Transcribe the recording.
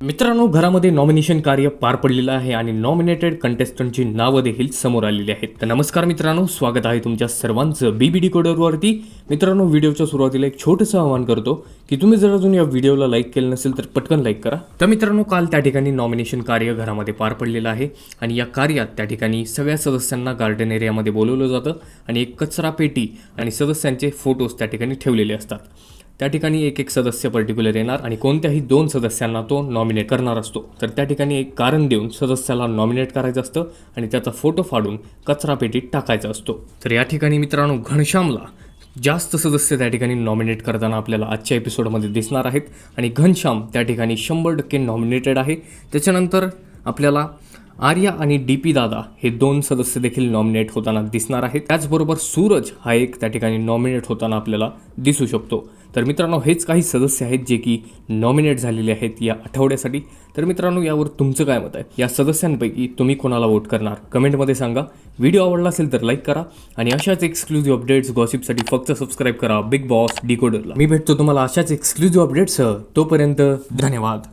मित्रांनो घरामध्ये नॉमिनेशन कार्य पार पडलेलं आहे आणि नॉमिनेटेड कंटेस्टंटची नावं देखील समोर आलेली आहेत. तर नमस्कार मित्रांनो स्वागत आहे तुमच्या सर्वांचं बी बी डी कोडरवरती. मित्रांनो व्हिडिओच्या सुरुवातीला एक छोटंसं आवाहन करतो की तुम्ही जर अजून या व्हिडिओला लाईक केलं नसेल तर पटकन लाईक करा. तर मित्रांनो काल त्या ठिकाणी नॉमिनेशन कार्य घरामध्ये पार पडलेलं आहे आणि या कार्यात त्या ठिकाणी सगळ्या सदस्यांना गार्डन एरियामध्ये बोलवलं जातं आणि एक कचरा पेटी आणि सदस्यांचे फोटोज त्या ठिकाणी ठेवलेले असतात. त्या ठिकाणी एक एक सदस्य पर्टिक्युलर येणार आणि कोणत्याही दोन सदस्यांना तो नॉमिनेट करणार असतो. तर त्या ठिकाणी एक कारण देऊन सदस्याला नॉमिनेट करायचं असतं आणि त्याचा फोटो फाडून कचरापेटीत टाकायचा असतो. तर या ठिकाणी मित्रांनो घनश्यामला जास्त सदस्य त्या ठिकाणी नॉमिनेट करताना आपल्याला आजच्या एपिसोडमध्ये दिसणार आहेत. आणि घनश्याम त्या ठिकाणी शंभर टक्के नॉमिनेटेड आहे. त्याच्यानंतर आपल्याला आर्या आणि डी पी दादा हे दोन सदस्य देखील नॉमिनेट होताना दिसणार आहेत. त्याचबरोबर सूरज हा एक त्या ठिकाणी नॉमिनेट होताना आपल्याला दिसू शकतो. तर मित्रांनो हेच काही सदस्य आहेत जे की नॉमिनेट झालेले आहेत या आठवड्यासाठी. तर मित्रांनो यावर तुमचं काय मत आहे? या सदस्यांपैकी तुम्ही कोणाला वोट करणार? कमेंटमध्ये सांगा. व्हिडिओ आवडला असेल तर लाईक करा आणि अशाच एक्सक्लुझिव्ह अपडेट्स गॉसिपसाठी फक्त सबस्क्राईब करा. बिग बॉस डिकोडरला मी भेटतो तुम्हाला अशाच एक्सक्लुझिव्ह अपडेट्स तोपर्यंत धन्यवाद.